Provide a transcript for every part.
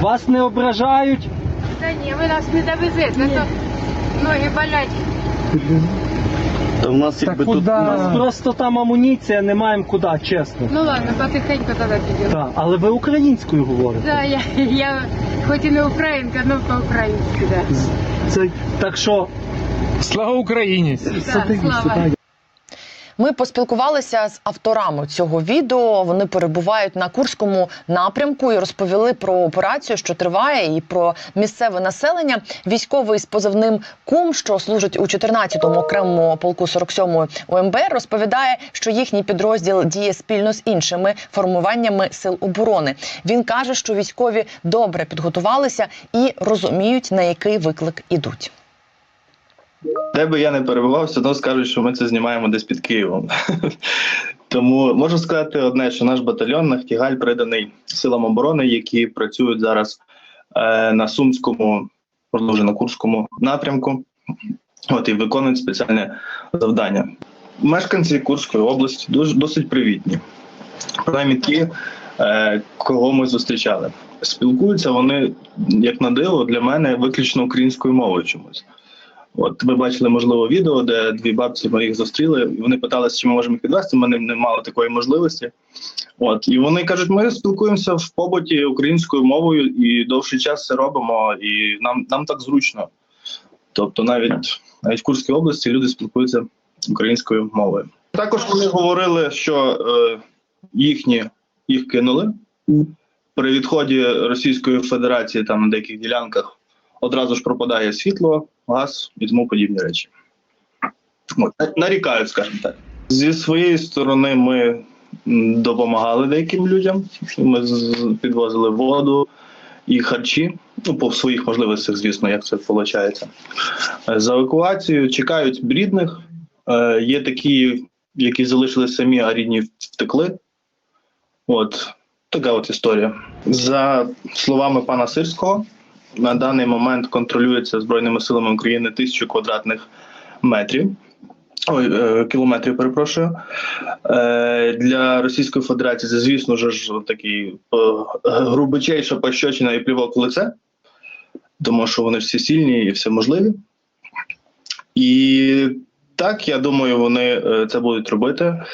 Вас не ображають? Та ні, ви нас не довезете, а то ноги болять. Та в нас якби тут У нас просто там амуніція, не маємо куди, чесно. Ну ладно, потихеньку тоді підемо. Так, але ви українською говорите. Да, я, я хоч і не українка, але по-українськи, да. Це, так що, Слава Україні! садись, слава. Ми поспілкувалися з авторами цього відео. Вони перебувають на Курському напрямку і розповіли про операцію, що триває, і про місцеве населення. Військовий з позивним Кум, що служить у 14-му окремому полку 47-ї ОМБР, розповідає, що їхній підрозділ діє спільно з іншими формуваннями сил оборони. Він каже, що військові добре підготувалися і розуміють, на який виклик ідуть. Де би я не перебував, все одно скажуть, що ми це знімаємо десь під Києвом. Тому можу сказати одне, що наш батальйон Нахтігаль приданий силам оборони, які працюють зараз е, на Сумському, можливо, вже на Курському напрямку. От і виконують спеціальне завдання. Мешканці Курської області дуже досить привітні. Принаймні ті, е, кого ми зустрічали. Спілкуються вони, як на диво, для мене виключно українською мовою чомусь. От ви бачили, можливо, відео, де дві бабці ми їх зустріли, і вони питалися, чи ми можемо їх підвести. Ми не, мали такої можливості. От і вони кажуть, ми спілкуємося в побуті українською мовою і довший час це робимо, і нам, нам так зручно. Тобто, навіть навіть в Курській області люди спілкуються українською мовою. Також вони говорили, що е, їхні їх кинули при відході Російської Федерації там на деяких ділянках одразу ж пропадає світло, газ і тому подібні речі. От, нарікають, скажімо так. Зі своєї сторони ми допомагали деяким людям. Ми підвозили воду і харчі. Ну, по своїх можливостях, звісно, як це виходить. За евакуацію чекають рідних. Е, є такі, які залишились самі, а рідні втекли. От така от історія. За словами пана Сирського, на даний момент контролюється Збройними силами України тисячу квадратних метрів. Ой, е, кілометрів, перепрошую. Е, для Російської Федерації це, звісно ж, такий е, грубичейша пощочина і плівок в лице, тому що вони всі сильні і все можливі. І так, я думаю, вони це будуть робити.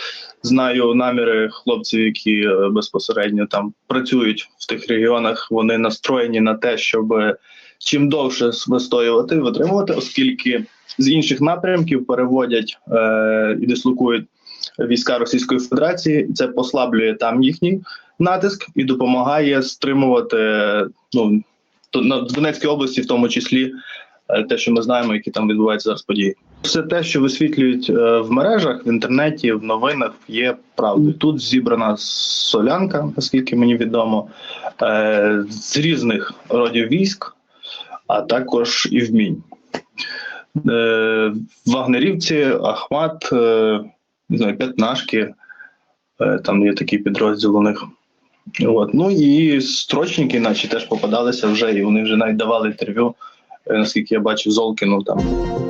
Знаю наміри хлопців, які е, безпосередньо там працюють в тих регіонах. Вони настроєні на те, щоб е, чим довше вистоювати, витримувати, оскільки з інших напрямків переводять е, і дислокують війська Російської Федерації, це послаблює там їхній натиск і допомагає стримувати ну на Донецькій області, в тому числі, е, те, що ми знаємо, які там відбуваються зараз події. Все те, що висвітлюють е, в мережах, в інтернеті, в новинах, є правдою. Тут зібрана солянка, наскільки мені відомо, е, з різних родів військ, а також і вмінь. Е, Вагнерівці, Ахмат, не знаю, п'ятнашки, там є такий підрозділ у них. От. Ну і строчники, наче теж попадалися вже, і вони вже навіть давали інтерв'ю, наскільки я бачив, Золкіну там